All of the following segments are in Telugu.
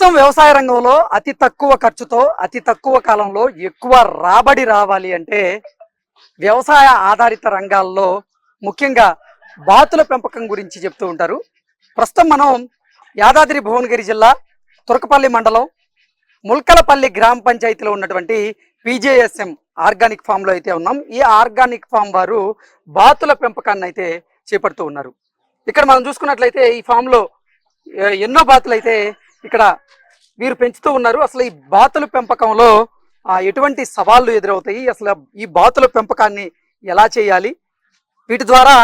ప్రస్తుతం వ్యవసాయ రంగంలో అతి తక్కువ ఖర్చుతో అతి తక్కువ కాలంలో ఎక్కువ రాబడి రావాలి అంటే వ్యవసాయ ఆధారిత రంగాల్లో ముఖ్యంగా బాతుల పెంపకం గురించి చెప్తూ ఉంటారు. ప్రస్తుతం మనం యాదాద్రి భువనగిరి జిల్లా తురకపల్లి మండలం ముల్కలపల్లి గ్రామ పంచాయతీలో ఉన్నటువంటి పీజేఎస్ఎం ఆర్గానిక్ ఫామ్లో అయితే ఉన్నాం. ఈ ఆర్గానిక్ ఫామ్ వారు బాతుల పెంపకాన్ని అయితే చేపడుతూ ఉన్నారు. ఇక్కడ మనం చూసుకున్నట్లయితే ఈ ఫామ్లో ఎన్నో బాతులు అయితే ఇక్కడ వీరు పెంచుతూ ఉన్నారు. అసలు ఈ బాతుల పెంపకంలో ఆ, ఎటువంటి సవాళ్ళు ఎదురవుతాయి? అసలు ఈ బాతుల పెంపకాన్ని ఎలా చేయాలి? వీటి ద్వారా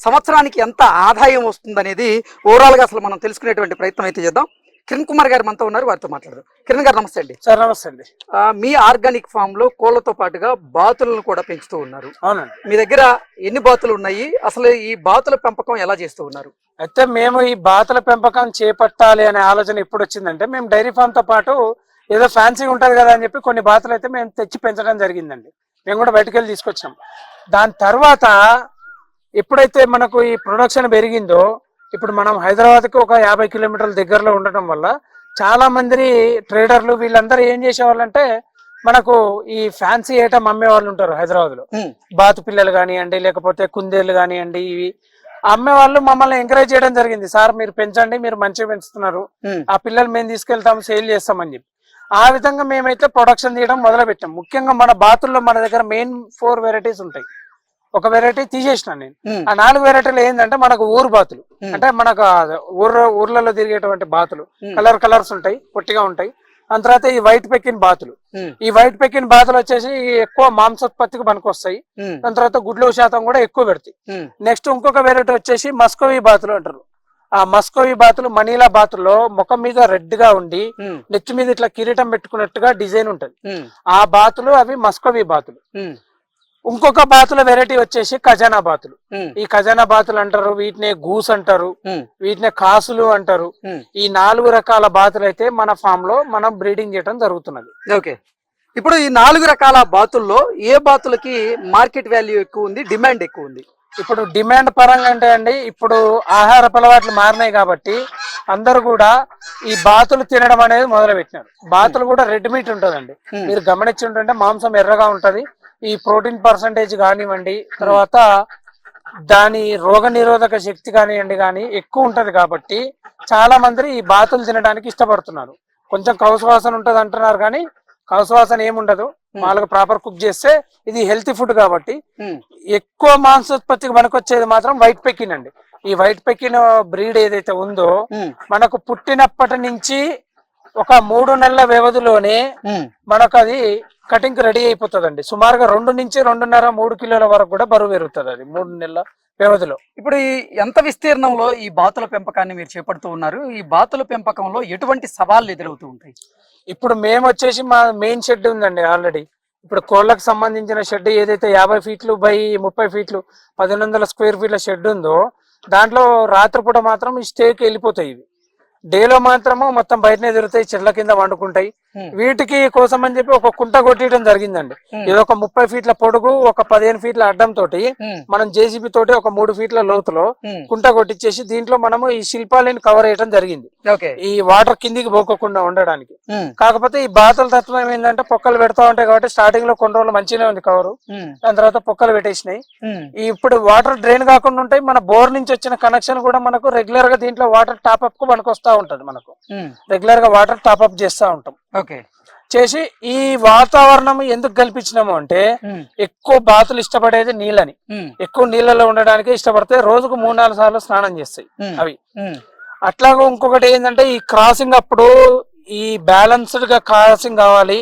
సంవత్సరానికి ఎంత ఆదాయం వస్తుందనేది ఓవరాల్గా అసలు మనం తెలుసుకునేటువంటి ప్రయత్నం అయితే చేద్దాం. కిరణ్ కుమార్ గారు మనతో ఉన్నారు వారితో మాట్లాడదాం. కిరణ్ గారు నమస్తే అండి. సార్ నమస్తే అండి. మీ ఆర్గానిక్ ఫామ్లో కోళ్ళతో పాటుగా బాతులను కూడా పెంచుతూ ఉన్నారు. అవునండి. మీ దగ్గర ఎన్ని బాతులు ఉన్నాయి? అసలు ఈ బాతుల పెంపకం ఎలా చేస్తూ ఉన్నారు? అయితే మేము ఈ బాతుల పెంపకం చేపట్టాలి అనే ఆలోచన ఎప్పుడు వచ్చిందంటే మేము డైరీ ఫామ్తో పాటు ఏదో ఫ్యాన్సీ ఉంటది కదా అని చెప్పి కొన్ని బాతులు అయితే మేము తెచ్చి పెంచడం జరిగిందండి. మేము కూడా బయటకు వెళ్ళి తీసుకొచ్చాం దాని తర్వాత ఎప్పుడైతే మనకు ఈ ప్రొడక్షన్ పెరిగిందో ఇప్పుడు మనం హైదరాబాద్కి ఒక యాభై కిలోమీటర్ల దగ్గరలో ఉండటం వల్ల చాలా మంది ట్రేడర్లు వీళ్ళందరూ ఏం చేసేవాళ్ళంటే మనకు ఈ ఫ్యాన్సీ ఐటమ్ అమ్మే వాళ్ళు ఉంటారు హైదరాబాద్లో బాతు పిల్లలు కానివ్వండి లేకపోతే కుందేళ్ళు కానివ్వండి ఇవి అమ్మే వాళ్ళు మమ్మల్ని ఎంకరేజ్ చేయడం జరిగింది. సార్ మీరు పెంచండి మీరు మంచిగా పెంచుతున్నారు. ఆ పిల్లలు మేము తీసుకెళ్తాం సేల్ చేస్తామని చెప్పి. ఆ విధంగా మేమైతే ప్రొడక్షన్ తీయడం మొదలు పెట్టాం ముఖ్యంగా మన బాతుల్లో మన దగ్గర మెయిన్ ఫోర్ వెరైటీస్ ఉంటాయి. ఒక వెరైటీ తీసేసిన నేను. ఆ నాలుగు వెరైటీలు ఏంటంటే మనకు ఊరు బాతులు. అంటే మనకు ఆ ఊర్లో ఊర్లలో తిరిగేటువంటి బాతులు. కలర్ కలర్స్ ఉంటాయి పొట్టిగా ఉంటాయి. దాని తర్వాత ఈ వైట్ పెక్కిన బాతులు. ఈ వైట్ పెక్కిన బాతులు వచ్చేసి ఎక్కువ మాంసోత్పత్తికి పనికొస్తాయి. దాని తర్వాత గుడ్ల శాతం కూడా ఎక్కువ పెడతాయి. నెక్స్ట్ ఇంకొక వెరైటీ వచ్చేసి మస్కోవి బాతులు అంటారు. ఆ మస్కోవి బాతులు మనీలా బాతుల్లో ముఖం మీద రెడ్గా ఉండి నెత్తి మీద ఇట్లా కిరీటం పెట్టుకున్నట్టుగా డిజైన్ ఉంటది. ఆ బాతులు అవి మస్కోవి బాతులు. ఇంకొక బాతుల వెరైటీ వచ్చేసి ఖజానా బాతులు. ఈ ఖజానా బాతులు అంటారు వీటిని గూస్ అంటారు వీటిని కాసులు అంటారు. ఈ నాలుగు రకాల బాతులు అయితే మన ఫామ్లో మనం బ్రీడింగ్ చేయడం జరుగుతున్నది. ఓకే. ఇప్పుడు ఈ నాలుగు రకాల బాతుల్లో ఏ బాతులకి మార్కెట్ వాల్యూ ఎక్కువ ఉంది డిమాండ్ ఎక్కువ ఉంది? ఇప్పుడు డిమాండ్ పరంగా అంటే అండి ఇప్పుడు ఆహార అలవాట్లు మారినాయి కాబట్టి అందరూ కూడా ఈ బాతులు తినడం అనేది మొదలు పెట్టినారు బాతులు కూడా రెడ్ మీట్ ఉంటుందండి. మీరు గమనించి ఉంటుంటే మాంసం ఎర్రగా ఉంటది ఈ ప్రోటీన్ పర్సంటేజ్ కానివ్వండి తర్వాత దాని రోగ నిరోధక శక్తి కానివ్వండి కానీ ఎక్కువ ఉంటది కాబట్టి చాలా మంది ఈ బాతులు తినడానికి ఇష్టపడుతున్నారు. కొంచెం కౌసువాసన ఉంటది అంటున్నారు కానీ కౌసువాసన ఏముండదు వాళ్ళకి ప్రాపర్ కుక్ చేస్తే ఇది హెల్తీ ఫుడ్ కాబట్టి ఎక్కువ మాంసోత్పత్తికి పనికొచ్చేది మాత్రం వైట్ పెకిన్ అండి. ఈ వైట్ పెకిన్ బ్రీడ్ ఏదైతే ఉందో మనకు పుట్టినప్పటి నుంచి ఒక మూడు నెలల వ్యవధిలోనే. మనకు అది కటింగ్ రెడీ అయిపోతుందండి. సుమారుగా రెండు నుంచి రెండున్నర మూడు కిలోల వరకు కూడా బరువు పెరుగుతుంది అది మూడు నెలల వ్యవధిలో. ఇప్పుడు ఈ ఎంత విస్తీర్ణంలో ఈ బాతుల పెంపకాన్ని మీరు చేపడుతూ ఉన్నారు? ఈ బాతుల పెంపకంలో ఎటువంటి సవాళ్ళు ఎదురవుతూ ఉంటాయి? ఇప్పుడు మేము వచ్చేసి మా మెయిన్ షెడ్ ఉందండి ఆల్రెడీ. ఇప్పుడు కోళ్ళకు సంబంధించిన షెడ్ ఏదైతే యాభై ఫీట్లు బై ముప్పై ఫీట్లు పదిహేను వందల స్క్వేర్ ఫీట్ల షెడ్ ఉందో దాంట్లో రాత్రిపూట మాత్రం ఈ స్టేకి వెళ్ళిపోతాయి ఇవి. డేలో మాత్రము మొత్తం బయటనే తిరుగుతాయి చెట్ల కింద వండుకుంటాయి. వీటికి కోసం అని చెప్పి ఒక కుంట కొట్టడం జరిగిందండి. ఇది ఒక ముప్పై ఫీట్ల పొడుగు ఒక పదిహేను ఫీట్ల అడ్డం తోటి మనం జేసీబీ తోటి ఒక మూడు ఫీట్ల లోతులో కుంట కొట్టించేసి దీంట్లో మనము ఈ శిల్పాలని కవర్ చేయడం జరిగింది. ఈ వాటర్ కిందికి పోకోకుండా ఉండడానికి. కాకపోతే ఈ బాతుల తత్వం ఏంటంటే పొక్కలు పెడతా ఉంటాయి కాబట్టి స్టార్టింగ్లో కొన్ని రోజులు మంచిగానే ఉంది కవరు. దాని తర్వాత పొక్కలు పెట్టేసినాయి. ఇప్పుడు వాటర్ డ్రైన్ కాకుండా ఉంటాయి. మన బోర్ నుంచి వచ్చిన కనెక్షన్ కూడా మనకు రెగ్యులర్గా దీంట్లో వాటర్ టాప్ అప్కు మనకు వస్తా ఉంటది మనకు. రెగ్యులర్గా వాటర్ టాప్ అప్ చేస్తా ఉంటాం. ఓకే. చేసి ఈ వాతావరణం ఎందుకు కల్పించినాము అంటే ఎక్కువ బాతులు ఇష్టపడేది నీళ్ళని. ఎక్కువ నీళ్ళలో ఉండడానికి ఇష్టపడితే రోజుకు మూడు నాలుగు సార్లు స్నానం చేస్తాయి అవి. అట్లాగే ఇంకొకటి ఏంటంటే ఈ క్రాసింగ్ అప్పుడు ఈ బ్యాలన్స్డ్గా క్రాసింగ్ కావాలి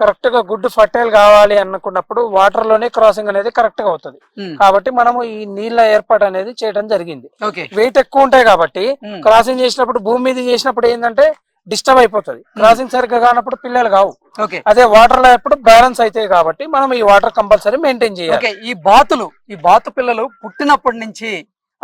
కరెక్ట్గా గుడ్ ఫర్టైల్ కావాలి అనుకున్నప్పుడు వాటర్లోనే క్రాసింగ్ అనేది కరెక్ట్గా అవుతుంది. కాబట్టి మనము ఈ నీళ్ళ ఏర్పాటు అనేది చేయడం జరిగింది. వెయిట్ ఎక్కువ ఉంటాయి కాబట్టి క్రాసింగ్ చేసినప్పుడు భూమి మీద చేసినప్పుడు ఏంటంటే డిస్టర్బ్ అయిపోతుంది. క్రాసింగ్ సరిగ్గా కానప్పుడు పిల్లలు కావు. ఓకే. అదే వాటర్లో ఎప్పుడు బ్యాలెన్స్ అవుతాయి కాబట్టి మనం ఈ వాటర్ కంపల్సరీ మెయింటైన్ చేయాలి. ఈ బాతులు ఈ బాతు పిల్లలు పుట్టినప్పటి నుంచి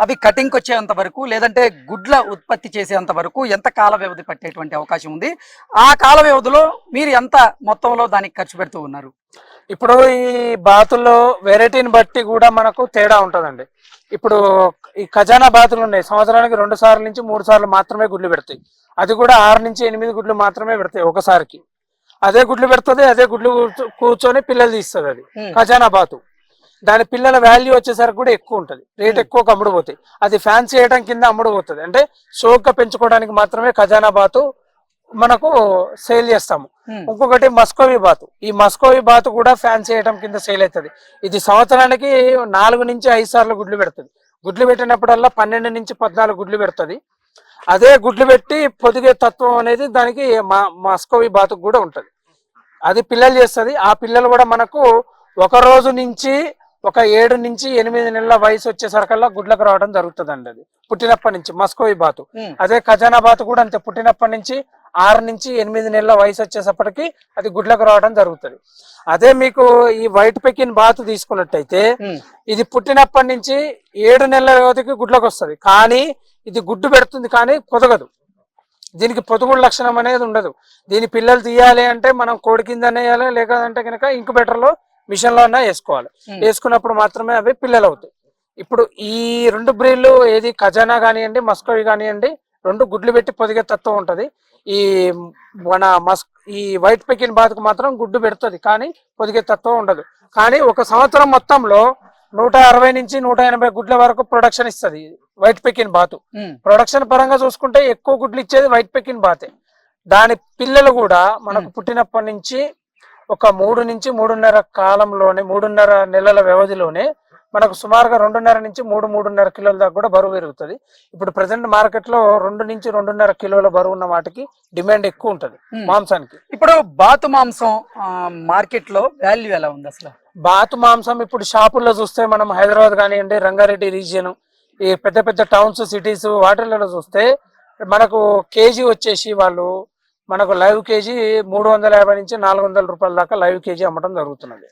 అవి కటింగ్ వచ్చేంత వరకు లేదంటే గుడ్ల ఉత్పత్తి చేసేంత వరకు ఎంత కాల వ్యవధి పట్టేటువంటి అవకాశం ఉంది. ఆ కాల వ్యవధిలో మీరు ఎంత మొత్తంలో దానికి ఖర్చు పెడుతూ ఉన్నారు? ఇప్పుడు ఈ బాతుల్లో వెరైటీని బట్టి కూడా మనకు తేడా ఉంటుందండి. ఇప్పుడు ఈ ఖజానా బాతులు ఉన్నాయి. సంవత్సరానికి రెండు సార్లు నుంచి మూడు సార్లు మాత్రమే గుడ్లు పెడతాయి. అది కూడా ఆరు నుంచి ఎనిమిది గుడ్లు మాత్రమే పెడతాయి ఒకసారికి. అదే గుడ్లు పెడుతుంది అదే గుడ్లు కూర్చో- కూర్చొని పిల్లలు తీస్తుంది అది. ఖజానా బాతు. దాని పిల్లల వాల్యూ వచ్చేసరికి కూడా ఎక్కువ ఉంటుంది. రేట్ ఎక్కువ అమ్ముడు పోతాయి. అది ఫ్యాన్సీ చేయడం కింద అమ్ముడు పోతుంది. అంటే షోక్గా పెంచుకోవడానికి మాత్రమే ఖజానా బాతు మనకు సేల్ చేస్తాము. ఉమ్. ఇంకొకటి మస్కోవి బాతు. ఈ మస్కోవి బాతు కూడా ఫ్యాన్సీ ఐటమ్ కింద సేల్ అవుతుంది. ఇది సంవత్సరానికి నాలుగు నుంచి ఐదు సార్లు గుడ్లు పెడుతుంది. గుడ్లు పెట్టినప్పుడల్లా పన్నెండు నుంచి పద్నాలుగు గుడ్లు పెడుతుంది. అదే గుడ్లు పెట్టి పొదిగే తత్వం అనేది దానికి మా- మస్కోవి బాతుకు కూడా ఉంటుంది. అది పిల్లలు చేస్తుంది. ఆ పిల్లలు కూడా మనకు ఒక రోజు నుంచి ఒక ఏడు నుంచి ఎనిమిది నెలల వయసు వచ్చేసరికల్లా గుడ్లకు రావడం జరుగుతుంది అది. పుట్టినప్పటి నుంచి మస్కోవి బాతు. అదే ఖజానా బాతు కూడా అంతే పుట్టినప్పటి నుంచి ఆరు నుంచి ఎనిమిది నెలల వయసు వచ్చేసప్పటికి అది గుడ్లకు రావడం జరుగుతుంది. అదే మీకు ఈ వైట్ పెకిన్ బాతు తీసుకున్నట్టయితే. ఇది పుట్టినప్పటి నుంచి ఏడు నెలల వ్యవధికి గుడ్లకు వస్తుంది. కానీ ఇది గుడ్డు పెడుతుంది కానీ పొదగదు. దీనికి పొదుగుడు లక్షణం అనేది ఉండదు. దీని పిల్లలు తీయాలి అంటే మనం కోడి కింద వేయాలి లేదంటే కనుక ఇంకుబెటర్లో మిషన్లో వేసుకోవాలి ఉమ్. వేసుకున్నప్పుడు మాత్రమే అవి పిల్లలు అవుతాయి ఇప్పుడు ఈ రెండు బ్రీడ్లు ఏది ఖజానా కానివ్వండి మస్కోవి కానివ్వండి రెండు గుడ్లు పెట్టి పొదిగే తత్వం ఉంటది ఈ మన మస్ ఈ వైట్ పెకిన్ బాతుకు మాత్రం గుడ్డు పెడుతుంది కానీ పొదిగే తత్వం ఉండదు కానీ ఒక సంవత్సరం మొత్తంలో నూట అరవై నుంచి నూట ఎనభై గుడ్ల వరకు ప్రొడక్షన్ ఇస్తుంది వైట్ పెకిన్ బాతు. ప్రొడక్షన్ పరంగా చూసుకుంటే ఎక్కువ గుడ్లు ఇచ్చేది వైట్ పెకిన్ బాతే దాని పిల్లలు కూడా మనకు. పుట్టినప్పటి నుంచి ఒక మూడు నుంచి మూడున్నర కాలంలోనే మూడున్నర నెలల వ్యవధిలోనే మనకు సుమారుగా రెండున్నర నుంచి మూడు మూడున్నర కిలోల దాకా కూడా బరువు పెరుగుతుంది. ఇప్పుడు ప్రజెంట్ మార్కెట్లో రెండు నుంచి రెండున్నర కిలోల బరువు ఉన్న వాటికి డిమాండ్ ఎక్కువ ఉంటది. మాంసానికి. ఇప్పుడు బాతు మాంసం మార్కెట్లో వాల్యూ ఎలా ఉంది అసలు? బాతు మాంసం ఇప్పుడు షాపుల్లో చూస్తే మనం హైదరాబాద్ కానివ్వండి రంగారెడ్డి రీజియన్ ఈ పెద్ద పెద్ద టౌన్స్ సిటీస్ వాటిలలో చూస్తే మనకు కేజీ వచ్చేసి వాళ్ళు మనకు లైవ్ కేజీ మూడు వందల యాభై నుంచి నాలుగు వందల రూపాయల దాకా లైవ్ కేజీ అమ్మటం జరుగుతున్నది.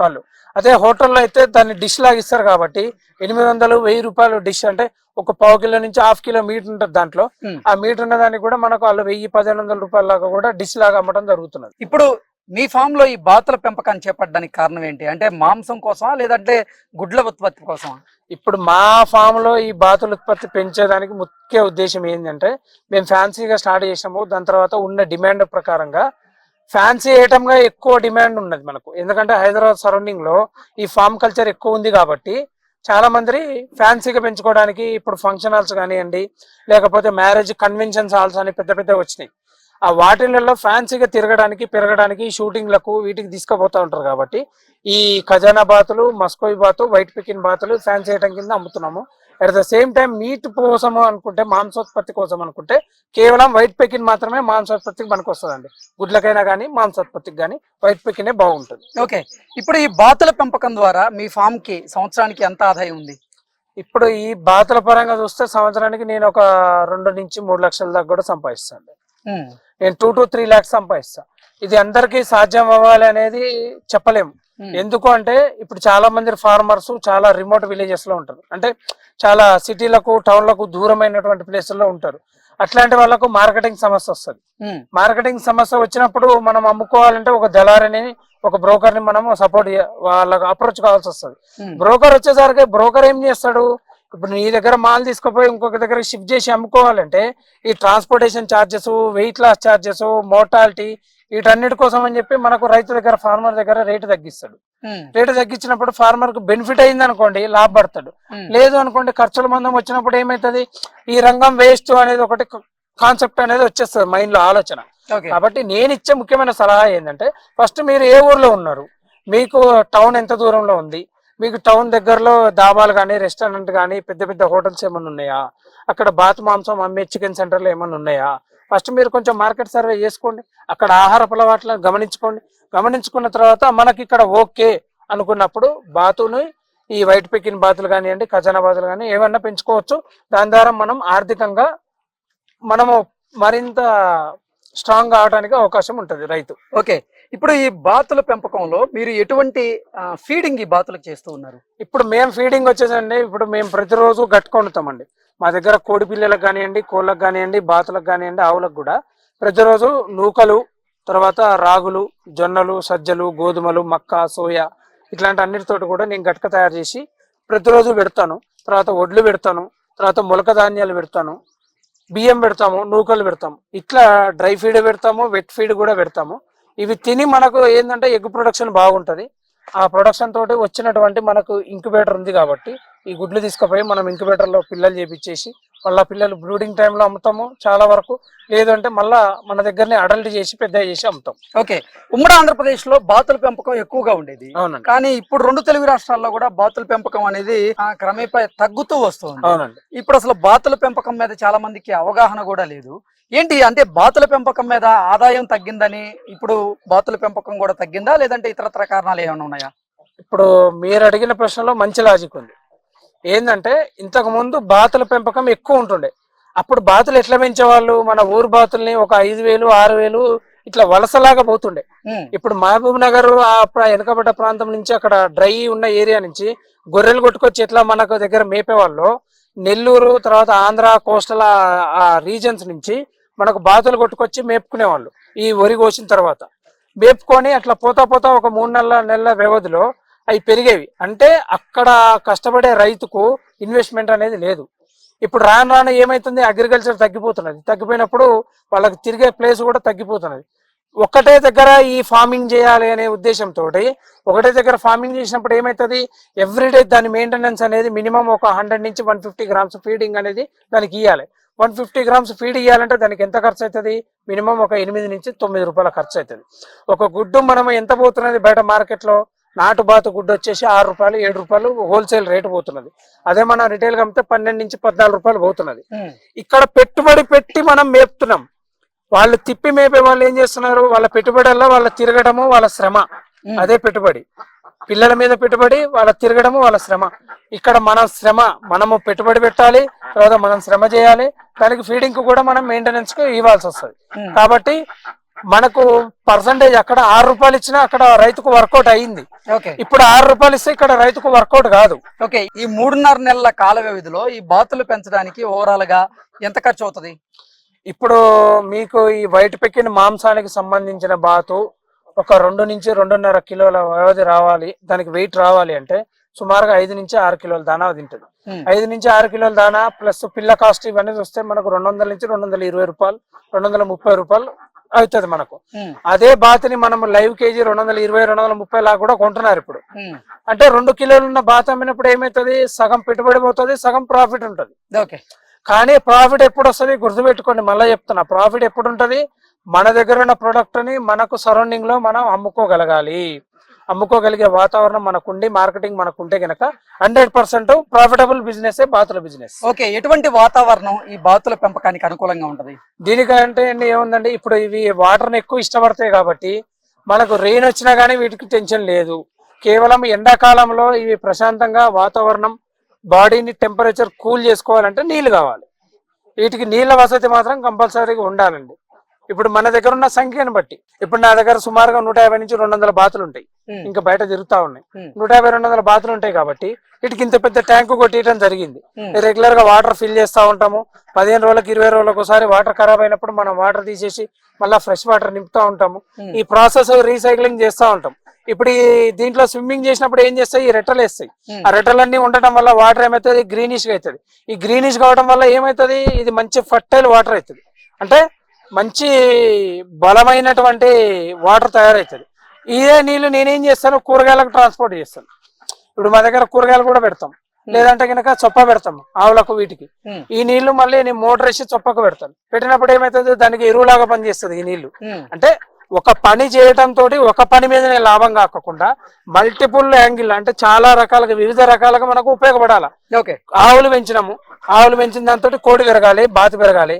వాళ్ళు అదే హోటల్లో అయితే దాన్ని డిష్ లాగా ఇస్తారు కాబట్టి ఎనిమిది వందలు వెయ్యి రూపాయలు డిష్ అంటే ఒక పావు కిలో నుంచి హాఫ్ కిలో మీట్ ఉంటుంది దాంట్లో. ఆ మీట్ ఉన్న దానికి కూడా మనకు వాళ్ళు వెయ్యి పదిహేను వందల రూపాయల దాకా కూడా డిష్ లాగా అమ్మటం జరుగుతున్నది ఇప్పుడు మీ ఫామ్లో ఈ బాతుల పెంపకాన్ని చేపట్టడానికి కారణం ఏంటి? అంటే మాంసం కోసమా లేదంటే గుడ్ల ఉత్పత్తి కోసమా? ఇప్పుడు మా ఫామ్లో ఈ బాతుల ఉత్పత్తి పెంచేదానికి ముఖ్య ఉద్దేశం ఏంటంటే మేము ఫ్యాన్సీగా స్టార్ట్ చేసాము దాని తర్వాత ఉన్న డిమాండ్ ప్రకారంగా ఫ్యాన్సీ ఐటమ్గా ఎక్కువ డిమాండ్ ఉన్నది మనకు. ఎందుకంటే హైదరాబాద్ సరౌండింగ్లో ఈ ఫామ్ కల్చర్ ఎక్కువ ఉంది కాబట్టి చాలా మంది ఫ్యాన్సీగా పెంచుకోవడానికి ఇప్పుడు ఫంక్షన్ హాల్స్ కానివ్వండి లేకపోతే మ్యారేజ్ కన్వెన్షన్స్ హాల్స్ అని పెద్ద పెద్ద వచ్చినాయి. ఆ వాటిలలో ఫ్యాన్సీగా తిరగడానికి పెరగడానికి షూటింగ్లకు వీటికి తీసుకుపోతూ ఉంటారు కాబట్టి ఈ ఖజానా బాతులు మస్కోయి బాతు వైట్ పికిన్ బాతులు ఫ్యాన్సీ ఐటమ్ కింద అమ్ముతున్నాము. At the same time meat కోసము అనుకుంటే మాంసోత్పత్తి కోసం అనుకుంటే కేవలం వైట్ పెకిన్ మాత్రమే మాంసోత్పత్తికి మనకు వస్తుందండి గుడ్లకైనా కానీ మాంసోత్పత్తికి కానీ వైట్ పెకినే బాగుంటుంది. ఓకే. ఇప్పుడు ఈ బాతుల పెంపకం ద్వారా మీ ఫామ్కి సంవత్సరానికి ఎంత ఆదాయం ఉంది? ఇప్పుడు ఈ బాతుల పరంగా చూస్తే సంవత్సరానికి నేను ఒక రెండు నుంచి మూడు లక్షల దాకా కూడా సంపాదిస్తాను. నేను టూ టు త్రీ ల్యాక్స్ సంపాదిస్తా. ఇది అందరికీ సాధ్యం అవ్వాలి అనేది చెప్పలేము. ఉమ్. ఎందుకు అంటే ఇప్పుడు చాలా మంది ఫార్మర్స్ చాలా రిమోట్ విలేజెస్లో ఉంటారు. అంటే చాలా సిటీలకు టౌన్లకు దూరమైనటువంటి ప్లేసుల్లో ఉంటారు. అట్లాంటి వాళ్ళకు మార్కెటింగ్ సమస్య వస్తుంది. మార్కెటింగ్ సమస్య వచ్చినప్పుడు మనం అమ్ముకోవాలంటే ఒక దళారిని ఒక బ్రోకర్ని మనం సపోర్ట్ వాళ్ళకు అప్రోచ్ కావాల్సి వస్తుంది. బ్రోకర్ వచ్చేసరికి బ్రోకర్ ఏం చేస్తాడు? ఇప్పుడు నీ దగ్గర మాల్ తీసుకుపోయి ఇంకొక దగ్గర షిఫ్ట్ చేసి అమ్ముకోవాలంటే ఈ transportation charges weight loss charges mortality వీటన్నిటి కోసం అని చెప్పి మనకు రైతు దగ్గర ఫార్మర్ దగ్గర రేటు తగ్గిస్తాడు. రేటు తగ్గించినప్పుడు ఫార్మర్కు బెనిఫిట్ అయింది అనుకోండి లాభపడతాడు. లేదు అనుకోండి ఖర్చుల మందం వచ్చినప్పుడు ఏమైతుంది? ఈ రంగం వేస్ట్ అనేది ఒకటి కాన్సెప్ట్ అనేది వచ్చేస్తుంది మైండ్లో ఆలోచన. కాబట్టి నేను ఇచ్చే ముఖ్యమైన సలహా ఏంటంటే ఫస్ట్ మీరు ఏ ఊర్లో ఉన్నారు? మీకు టౌన్ ఎంత దూరంలో ఉంది? మీకు టౌన్ దగ్గరలో దాబాలు కానీ రెస్టారెంట్ కానీ పెద్ద పెద్ద హోటల్స్ ఏమైనా ఉన్నాయా? అక్కడ బాత్ మాంసం అమ్మే చికెన్ సెంటర్లు ఏమైనా ఉన్నాయా? ఫస్ట్ మీరు కొంచెం మార్కెట్ సర్వే చేసుకోండి. అక్కడ ఆహార అలవాట్లను గమనించుకోండి. గమనించుకున్న తర్వాత మనకి ఇక్కడ ఓకే అనుకున్నప్పుడు బాతుని ఈ వైట్ పికిన్ బాతులు కానివ్వండి ఖజానా బాతులు కానీ ఏమన్నా పెంచుకోవచ్చు. దాని ద్వారా మనం ఆర్థికంగా మనము మరింత స్ట్రాంగ్ అవడానికి అవకాశం ఉంటుంది రైతు. ఓకే. ఇప్పుడు ఈ బాతుల పెంపకంలో మీరు ఎటువంటి ఫీడింగ్ ఈ బాతులకు చేస్తూ ఉన్నారు? ఇప్పుడు మేము ఫీడింగ్ వచ్చేసండి. ఇప్పుడు మేము ప్రతిరోజు గట్టుకొనుతామండి మా దగ్గర కోడి పిల్లలకు కానివ్వండి కోళ్ళకు కానివ్వండి బాతులకు కానివ్వండి ఆవులకు కూడా ప్రతిరోజు నూకలు తర్వాత రాగులు జొన్నలు సజ్జలు గోధుమలు మక్క సోయా ఇట్లాంటి అన్నిటితోటి కూడా నేను గట్క తయారు చేసి ప్రతిరోజు పెడతాను. తర్వాత వడ్లు పెడతాను. తర్వాత మొలక ధాన్యాలు పెడతాను. బియ్యం పెడతాము నూకలు పెడతాము. ఇట్లా డ్రై ఫీడ్ పెడతాము వెట్ ఫీడ్ కూడా పెడతాము. ఇవి తిని మనకు ఏంటంటే ఎగ్ ప్రొడక్షన్ బాగుంటది. ఆ ప్రొడక్షన్ తోటి వచ్చినటువంటి మనకు ఇంక్యుబేటర్ ఉంది కాబట్టి ఈ గుడ్లు తీసుకుపోయి మనం ఇంక్యుబేటర్లో పిల్లలు చేపించేసి మళ్ళా పిల్లలు బ్రూడింగ్ టైంలో అమ్ముతాము చాలా వరకు. లేదంటే మళ్ళా మన దగ్గరనే అడల్ట్ చేసి పెద్ద చేసి అమ్ముతాం. ఓకే. ఉమ్మడి ఆంధ్రప్రదేశ్లో బాతుల పెంపకం ఎక్కువగా ఉండేది. అవునండి. కానీ ఇప్పుడు రెండు తెలుగు రాష్ట్రాల్లో కూడా బాతుల పెంపకం అనేది ఆ, క్రమేపీ తగ్గుతూ వస్తుంది. అవునండి. ఇప్పుడు అసలు బాతుల పెంపకం మీద చాలా మందికి అవగాహన కూడా లేదు. ఏంటి అంటే బాతుల పెంపకం మీద ఆదాయం తగ్గిందని ఇప్పుడు బాతుల పెంపకం కూడా తగ్గిందా? లేదంటే ఇతరత్ర కారణాలు ఏమైనా ఉన్నాయా? ఇప్పుడు మీరు అడిగిన ప్రశ్నలో మంచి లాజిక్ ఉంది. ఏంటంటే ఇంతకు ముందు బాతుల పెంపకం ఎక్కువ ఉంటుండే. అప్పుడు బాతులు ఎట్లా పెంచేవాళ్ళు? మన ఊరు బాతుల్ని ఒక ఐదు వేలు ఆరు వేలు ఇట్లా వలసలాగా పోతుండే. ఇప్పుడు మహబూబ్ నగర్ ఆ వెనుకబడ్డ ప్రాంతం నుంచి అక్కడ డ్రై ఉన్న ఏరియా నుంచి గొర్రెలు కొట్టుకొచ్చి ఎట్లా మనకు దగ్గర మేపేవాళ్ళు నెల్లూరు తర్వాత ఆంధ్ర కోస్టల్ ఆ- ఆ రీజన్స్ నుంచి మనకు బాతులు కొట్టుకొచ్చి మేపుకునేవాళ్ళు ఈ వరి కోసిన తర్వాత. మేపుకొని అట్లా పోతా పోతా ఒక మూడు నెలల నెలల వ్యవధిలో అవి పెరిగేవి. అంటే అక్కడ కష్టపడే రైతుకు ఇన్వెస్ట్మెంట్ అనేది లేదు. ఇప్పుడు రాను రాను ఏమైతుంది? అగ్రికల్చర్ తగ్గిపోతున్నది. తగ్గిపోయినప్పుడు వాళ్ళకి తిరిగే ప్లేస్ కూడా తగ్గిపోతున్నది. ఒకటే దగ్గర ఈ ఫార్మింగ్ చేయాలి అనే ఉద్దేశంతో ఒకటే దగ్గర ఫార్మింగ్ చేసినప్పుడు ఏమవుతుంది ఎవ్రీడే దాని మెయింటెనెన్స్ అనేది మినిమం ఒక హండ్రెడ్ నుంచి వన్ ఫిఫ్టీ గ్రామ్స్ ఫీడింగ్ అనేది దానికి ఇవ్వాలి వన్ ఫిఫ్టీ గ్రామ్స్ ఫీడ్ ఇవ్వాలంటే దానికి ఎంత ఖర్చు అవుతుంది మినిమం ఒక ఎనిమిది నుంచి తొమ్మిది రూపాయల ఖర్చు అవుతుంది ఒక గుడ్డు మనం ఎంత పోతున్నది బయట మార్కెట్లో? నాటు బాతు గుడ్డు వచ్చేసి ఆరు రూపాయలు ఏడు రూపాయలు హోల్సేల్ రేటు పోతున్నది. అదే మనం రిటైల్ అమ్మితే పన్నెండు నుంచి పద్నాలుగు రూపాయలు పోతున్నది. ఇక్కడ పెట్టుబడి పెట్టి మనం మేపుతున్నాం. వాళ్ళు తిప్పి మేపే వాళ్ళు ఏం చేస్తున్నారు? వాళ్ళ పెట్టుబడల్లో వాళ్ళ తిరగడము వాళ్ళ శ్రమ. అదే పెట్టుబడి. పిల్లల మీద పెట్టుబడి వాళ్ళ తిరగడము వాళ్ళ శ్రమ. ఇక్కడ మన శ్రమ మనము పెట్టుబడి పెట్టాలి తర్వాత మనం శ్రమ చేయాలి. దానికి ఫీడింగ్కు కూడా మనం మెయింటెనెన్స్కు ఇవ్వాల్సి వస్తుంది. కాబట్టి మనకు పర్సంటేజ్ అక్కడ ఆరు రూపాయలు ఇచ్చినా అక్కడ రైతుకు వర్కౌట్ అయ్యింది ఓకే. ఇప్పుడు ఆరు రూపాయలు ఇస్తే ఇక్కడ రైతుకు వర్కౌట్ కాదు. ఓకే ఈ మూడున్నర నెలల కాల వ్యవధిలో ఈ బాతులు పెంచడానికి ఓవరాల్గా ఎంత ఖర్చు అవుతుంది? ఇప్పుడు మీకు ఈ వైట్ పెక్కిన మాంసానికి సంబంధించిన బాతు ఒక రెండు నుంచి రెండున్నర కిలోల వ్యవధి రావాలి. దానికి వెయిట్ రావాలి అంటే సుమారుగా ఐదు నుంచి ఆరు కిలోల దానా తింటుంది ఐదు నుంచి ఆరు కిలోల దానా ప్లస్ పిల్ల కాస్ట్ ఇవన్నీ చూస్తే మనకు రెండు వందల నుంచి రెండు వందల ఇరవై రూపాయలు రెండు వందల ముప్పై రూపాయలు అవుతుంది మనకు. అదే బాతుని మనం లైవ్ కేజీ రెండు వందల ఇరవై రెండు వందల ముప్పై లాగా కూడా కొంటున్నారు ఇప్పుడు. అంటే రెండు కిలోలు ఉన్న బాత్ అమ్మినప్పుడు ఏమవుతుంది సగం పెట్టుబడి పోతుంది సగం ప్రాఫిట్ ఉంటుంది. ఓకే. కానీ ప్రాఫిట్ ఎప్పుడు వస్తుంది? గుర్తుపెట్టుకోండి మళ్ళీ చెప్తున్నా. ప్రాఫిట్ ఎప్పుడు ఉంటుంది? మన దగ్గర ఉన్న product ని మనకు సరౌండింగ్లో మనం అమ్ముకోగలగాలి. అమ్ముకోగలిగే వాతావరణం మనకుండి మార్కెటింగ్ మనకుంటే గనక హండ్రెడ్ పర్సెంట్ ప్రాఫిటబుల్ బిజినెస్ బాతుల బిజినెస్. ఓకే ఎటువంటి వాతావరణం ఈ బాతుల పెంపకానికి అనుకూలంగా ఉంటది? దీనికంటే అండి ఏముందండి ఇప్పుడు ఇవి వాటర్ ఎక్కువ ఇష్టపడతాయి కాబట్టి మనకు రెయిన్ వచ్చినా కానీ వీటికి టెన్షన్ లేదు. కేవలం ఎండాకాలంలో ఇవి ప్రశాంతంగా వాతావరణం బాడీని టెంపరేచర్ కూల్ చేసుకోవాలంటే నీళ్ళు కావాలి. వీటికి నీళ్ళ వసతి మాత్రం కంపల్సరీగా ఉండాలండి. ఇప్పుడు మన దగ్గర ఉన్న సంఖ్యను బట్టి ఇప్పుడు నా దగ్గర సుమారుగా నూట యాభై నుంచి రెండు వందల బాతులు ఉంటాయి. ఇంకా బయట తిరుగుతా ఉన్నాయి. నూట యాభై రెండు వందల బాతులు ఉంటాయి కాబట్టి వీటికి ఇంత పెద్ద ట్యాంకు కొట్టియడం జరిగింది. రెగ్యులర్గా వాటర్ ఫిల్ చేస్తా ఉంటాము. పదిహేను రోజులకు ఇరవై రోజులకు ఒకసారి వాటర్ ఖరాబ్ అయినప్పుడు మనం వాటర్ తీసేసి మళ్ళీ ఫ్రెష్ వాటర్ నింపుతా ఉంటాము. ఈ ప్రాసెస్ రీసైక్లింగ్ చేస్తా ఉంటాం. ఇప్పుడు ఈ దీంట్లో స్విమ్మింగ్ చేసినప్పుడు ఏం చేస్తాయి? ఈ రెట్టలు వేస్తాయి. ఆ రెట్టలన్నీ ఉండటం వల్ల వాటర్ ఏమవుతుంది గ్రీనిష్గా అవుతుంది. ఈ గ్రీనిష్ కావడం వల్ల ఏమవుతుంది ఇది మంచి ఫర్టైల్ వాటర్ అవుతుంది. అంటే మంచి బలమైనటువంటి వాటర్ తయారవుతుంది ఇదే నీళ్ళు నేనేం చేస్తాను? కూరగాయలకు ట్రాన్స్పోర్ట్ చేస్తాను. ఇప్పుడు మా దగ్గర కూరగాయలు కూడా పెడతాం. లేదంటే కనుక చొప్ప పెడతాం ఆవులకు వీటికి. ఈ నీళ్ళు మళ్ళీ నేను మోటార్ వేసి చొప్పకు పెడతాను. పెట్టినప్పుడు ఏమవుతుంది దానికి ఎరువులాగా పనిచేస్తుంది ఈ నీళ్ళు. అంటే ఒక పని చేయటం తోటి ఒక పని మీదనే లాభం కాకుండా మల్టిపుల్ యాంగిల్ అంటే చాలా రకాలుగా వివిధ రకాలుగా మనకు ఉపయోగపడాలి. ఓకే. ఆవులు పెంచినాము. ఆవులు పెంచిన దాంతో కోడి పెరగాలి బాతు పెరగాలి.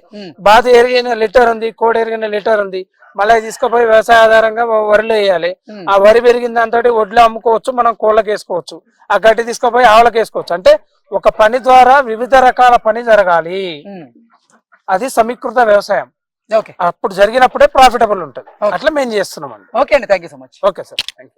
బాతు ఎరిగిన లిటర్ ఉంది కోడి ఎరిగిన లిటర్ ఉంది. మళ్ళీ తీసుకుపోయి వ్యవసాయ ఆధారంగా వరిలో వేయాలి. ఆ వరి పెరిగిన దాంతో వడ్లు అమ్ముకోవచ్చు మనం కోళ్ళకి వేసుకోవచ్చు. ఆ గడ్డి తీసుకుపోయి ఆవులకు వేసుకోవచ్చు. అంటే ఒక పని ద్వారా వివిధ రకాల పని జరగాలి. అది సమీకృత వ్యవసాయం. ఓకే. అప్పుడు జరిగినప్పుడే ప్రాఫిటబుల్ ఉంటుంది. అట్లా మేము చేస్తున్నాం అండి ఓకే అండి. Thank you so much. Okay sir. Thank